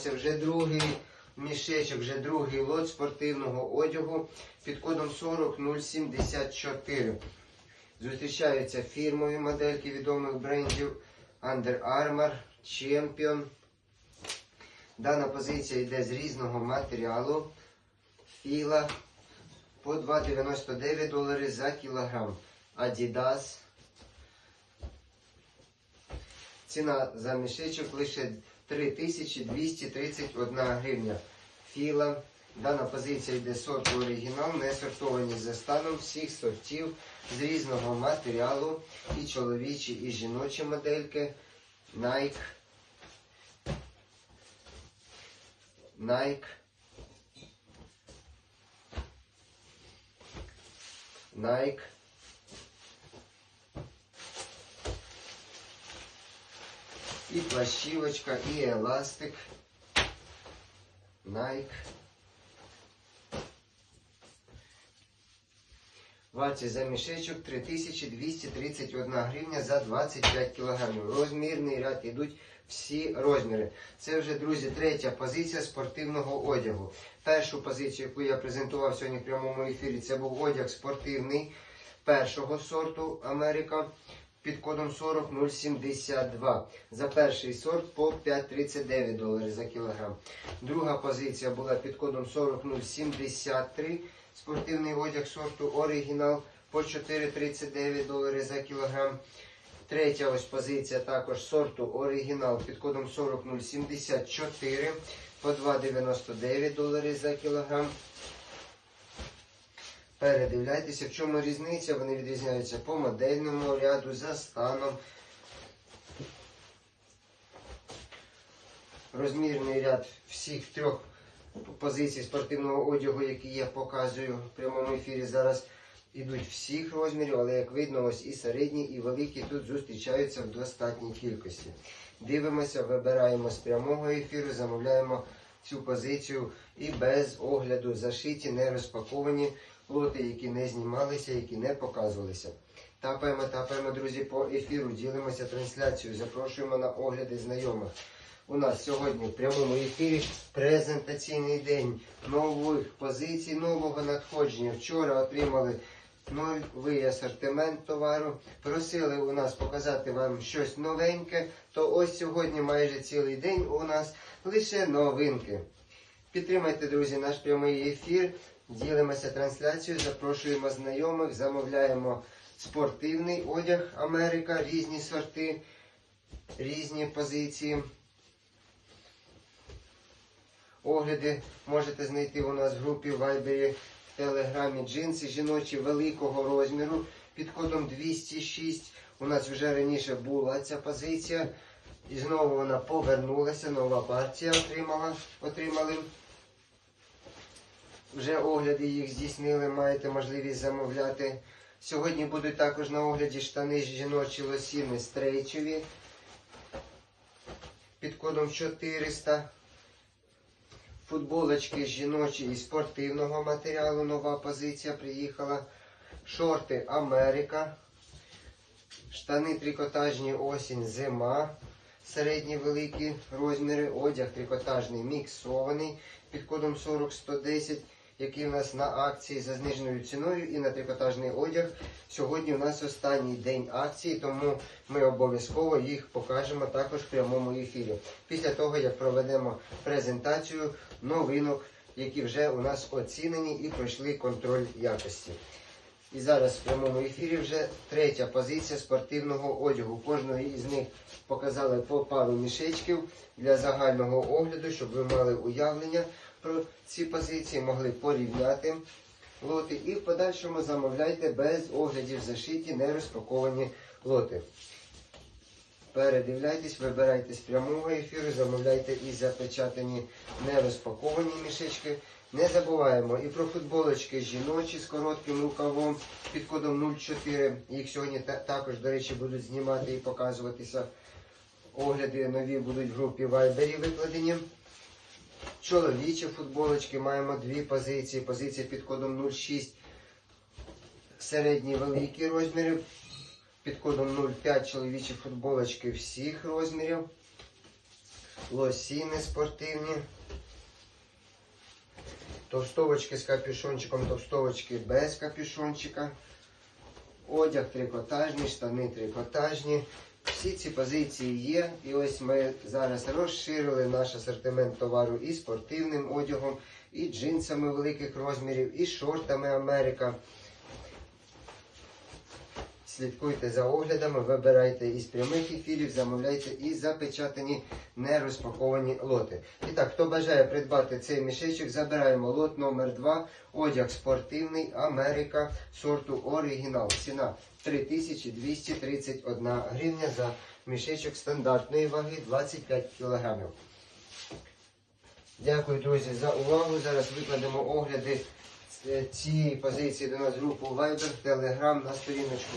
Це вже другий мішечок, вже другий лот спортивного одягу під кодом 40074. Зустрічаються фірмові модельки відомих брендів Under Armour, Champion. Дана позиція йде з різного матеріалу. Філа по 2,99 долари за кілограм. Adidas. Ціна за мішечок лише 3231 гривня. Філа. Дана позиція йде сорту оригінал, не сортовані за станом всіх сортів з різного матеріалу. І чоловічі, і жіночі модельки. Nike. Nike. Nike. І плащівочка, і еластик. Nike. Вартість за мішечок 3231 гривня за 25 кілограмів. Розмірний ряд ідуть всі розміри. Це вже, друзі, третя позиція спортивного одягу. Першу позицію, яку я презентував сьогодні в прямому ефірі, це був одяг спортивний першого сорту Америка під кодом 40072. За перший сорт по 5,39 доларів за кілограм. Друга позиція була під кодом 40073. Спортивний одяг сорту оригінал по 4,39 долари за кілограм. Третя ось позиція також сорту оригінал під кодом 40074 по 2,99 долари за кілограм. Передивляйтеся, в чому різниця. Вони відрізняються по модельному ряду, за станом. Розмірний ряд всіх трьох позицій спортивного одягу, які я показую в прямому ефірі зараз, ідуть всіх розмірів, але як видно, ось і середні, і великі тут зустрічаються в достатній кількості. Дивимося, вибираємо з прямого ефіру, замовляємо цю позицію і без огляду зашиті, не розпаковані лоти, які не знімалися, які не показувалися. Тапаємо, тапаємо, друзі, по ефіру, ділимося трансляцією, запрошуємо на огляди знайомих. У нас сьогодні в прямому ефірі презентаційний день нових позицій, нового надходження. Вчора отримали новий асортимент товару. Просили у нас показати вам щось новеньке. То ось сьогодні майже цілий день у нас лише новинки. Підтримайте, друзі, наш прямий ефір. Ділимося трансляцією, запрошуємо знайомих, замовляємо спортивний одяг Америка, різні сорти, різні позиції. Огляди можете знайти у нас в групі в Вайбері в Телеграмі джинси жіночі великого розміру під кодом 206. У нас вже раніше була ця позиція. І знову вона повернулася, нова партія отримала, отримали. Вже огляди їх здійснили, маєте можливість замовляти. Сьогодні будуть також на огляді штани жіночі лосіни стрейчеві під кодом 400. Футболочки жіночі і спортивного матеріалу. Нова позиція приїхала. Шорти Америка. Штани трикотажні осінь зима. Середні великі розміри. Одяг трикотажний міксований під кодом 40110, який у нас на акції за зниженою ціною і на трикотажний одяг. Сьогодні у нас останній день акції, тому ми обов'язково їх покажемо також в прямому ефірі. Після того, як проведемо презентацію новинок, які вже у нас оцінені і пройшли контроль якості. І зараз в прямому ефірі вже третя позиція спортивного одягу. Кожного із них показали по пару мішечків для загального огляду, щоб ви мали уявлення про ці позиції, могли порівняти лоти. І в подальшому замовляйте без оглядів зашиті, не розпаковані лоти. Передивляйтесь, вибирайте з прямого ефіру, замовляйте і запечатані нерозпаковані мішечки. Не забуваємо і про футболочки жіночі з коротким рукавом під кодом 04. Їх сьогодні також, до речі, будуть знімати і показуватися. Огляди нові будуть в групі Viber викладені. Чоловічі футболочки маємо дві позиції. Позиція під кодом 06. Середні великі розміри. Під кодом 05 чоловічі футболочки всіх розмірів. лосіни спортивні. Товстовочки з капюшончиком, товстовочки без капюшончика. Одяг трикотажний, штани трикотажні. Всі ці позиції є. І ось ми зараз розширили наш асортимент товару і спортивним одягом, і джинсами великих розмірів, і шортами Америка. Слідкуйте за оглядами, вибирайте із прямих ефірів, замовляйте і запечатані нерозпаковані лоти. І так, хто бажає придбати цей мішечок, забираємо лот номер 2 одяг спортивний Америка сорту оригінал. Ціна 3231 гривня за мішечок стандартної ваги 25 кг. Дякую, друзі, за увагу. Зараз викладемо огляди е, цієї позиції до нас групу Viber, Telegram на сторіночку